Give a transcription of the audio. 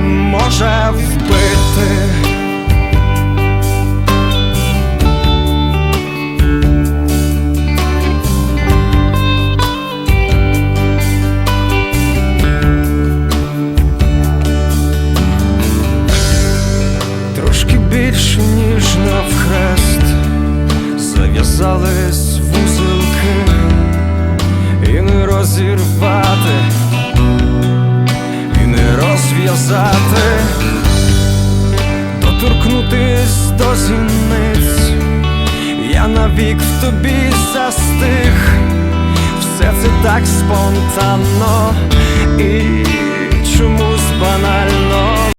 може вбити. Трошки більше, ніж навхрест Зав'язались розв'язати, доторкнутись до зіниць, я навік в тобі застиг, все це так спонтанно і